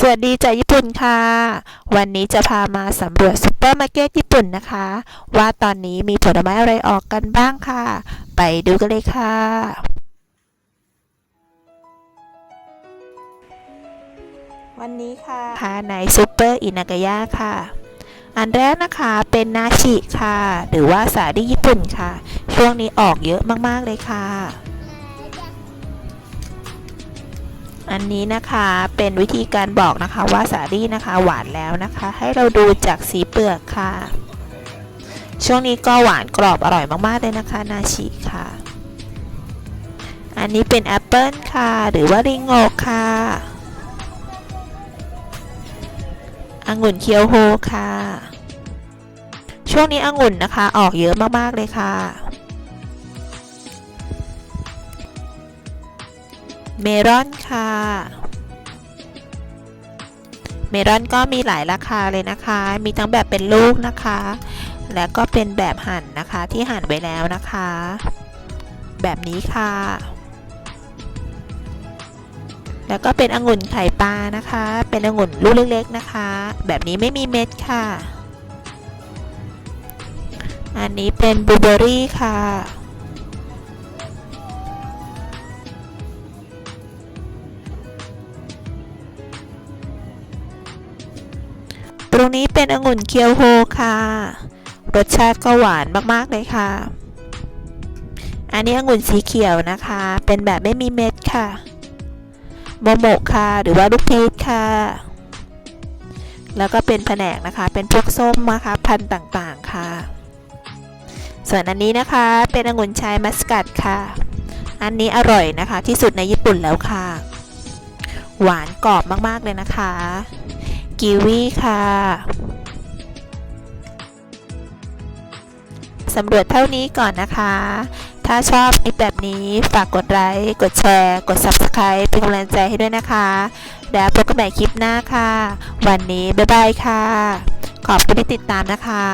สวัสดีจากญี่ปุ่นค่ะ วันนี้จะพามาสำรวจซุปเปอร์มาร์เก็ตญี่ปุ่นนะคะ ว่าตอนนี้มีผลไม้อะไรออกกันบ้างค่ะ ไปดูกันเลยค่ะ วันนี้ค่ะค่ะในซุปเปอร์อินากายะค่ะ อันแรกนะคะเป็นนาชิค่ะ หรือว่าสาลี่ญี่ปุ่นค่ะ ช่วงนี้ออกเยอะมากๆเลยค่ะ อันนี้นะคะเป็นวิธีการบอกนะคะว่าสาลี่นะคะหวานแล้วนะคะ ให้เราดูจากสีเปลือกค่ะ ช่วงนี้ก็หวานกรอบอร่อยมากๆเลยนะคะนาชิค่ะ อันนี้เป็นแอปเปิลค่ะ หรือว่าริงโงค่ะองุ่นเคียวโฮค่ะ ช่วงนี้องุ่นนะคะออกเยอะมากๆเลยค่ะ เมลอนค่ะ เมลอนก็มีหลายราคาเลยนะคะ มีทั้งแบบเป็นลูกนะคะ และก็เป็นแบบหั่นนะคะที่หั่นไว้แล้วนะคะ แบบนี้ค่ะ แล้วก็เป็นองุ่นไข่ปลานะคะ เป็นองุ่นลูกเล็กๆนะคะ แบบนี้ไม่มีเม็ดค่ะ อันนี้เป็นบลูเบอรี่ค่ะ รงนี้เป็นองุ่นเคียวโฮค่ะ รสชาติก็หวานมาก ๆ เลยค่ะ อันนี้องุ่นสีเขียวนะคะ เป็นแบบไม่มีเม็ดค่ะโมโมะค่ะ หรือว่าลูกพีชค่ะ แล้วก็เป็นแผนกนะคะ เป็นพวกส้มนะคะ พันธุ์ต่างๆค่ะ ส่วนอันนี้นะคะ เป็นองุ่นชายมัสกัดค่ะ อันนี้อร่อยนะคะที่สุดในญี่ปุ่นแล้วค่ะ หวานกรอบมากๆเลยนะคะ กีวีค่ะสำรวจเท่านี้ก่อนนะคะ ถ้าชอบคลิปแบบนี้ฝากกดไลค์ กดแชร์ กด Subscribe เป็นกำลังใจให้ด้วยนะคะ แล้วพบกันใหม่คลิปหน้าค่ะ วันนี้ บ๊ายบายค่ะ ขอบคุณที่ติดตามนะคะ